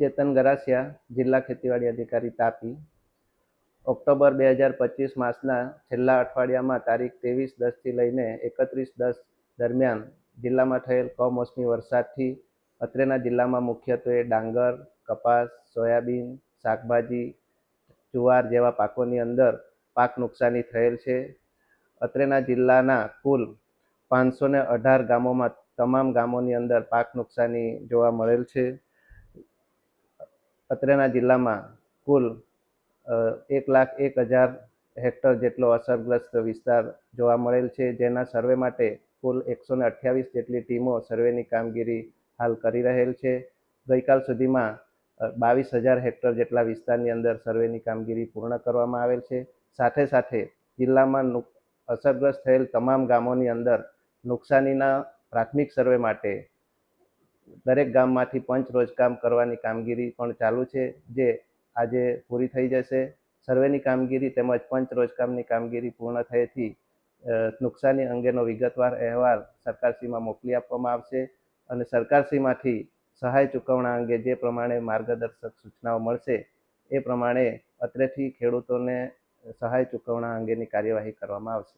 ચેતન ગરાસિયા જિલ્લા ખેતીવાડી અધિકારી તાપી. ઓક્ટોબર બે હજાર પચીસ માસના છેલ્લા અઠવાડિયામાં તારીખ ત્રેવીસ દસથી લઈને એકત્રીસ દસ દરમિયાન જિલ્લામાં થયેલ કમોસમી વરસાદથી અત્રેના જિલ્લામાં મુખ્યત્વે ડાંગર, કપાસ, સોયાબીન, શાકભાજી, જુવાર જેવા પાકોની અંદર પાક નુકસાની થયેલ છે. અત્રેના જિલ્લાના કુલ પાંચસો ને અઢાર ગામોમાં તમામ ગામોની અંદર પાક નુકસાની જોવા મળેલ છે. અત્રેના જિલ્લામાં કુલ એક લાખ એક હજાર હેક્ટર જેટલો અસરગ્રસ્ત વિસ્તાર જોવા મળેલ છે. જેના સર્વે માટે કુલ એકસો ને જેટલી ટીમો સર્વેની કામગીરી હાલ કરી રહેલ છે. ગઈકાલ સુધીમાં બાવીસ હજાર હેક્ટર જેટલા વિસ્તારની અંદર સર્વેની કામગીરી પૂર્ણ કરવામાં આવેલ છે. સાથે સાથે જિલ્લામાં નુક- અસરગ્રસ્ત થયેલ તમામ ગામોની અંદર નુકસાનીના પ્રાથમિક સર્વે માટે દરેક ગામમાંથી પંચ રોજકામ કરવાની કામગીરી પણ ચાલુ છે, જે આજે પૂરી થઈ જશે. સર્વેની કામગીરી તેમજ પંચ રોજકામની કામગીરી પૂર્ણ થયેથી નુકસાની અંગેનો વિગતવાર અહેવાલ સરકારશ્રીમાં મોકલી આપવામાં આવશે અને સરકારશ્રીમાંથી સહાય ચૂકવણા અંગે જે પ્રમાણે માર્ગદર્શક સૂચનાઓ મળશે, એ પ્રમાણે અત્રેથી ખેડૂતોને સહાય ચૂકવણા અંગેની કાર્યવાહી કરવામાં આવશે.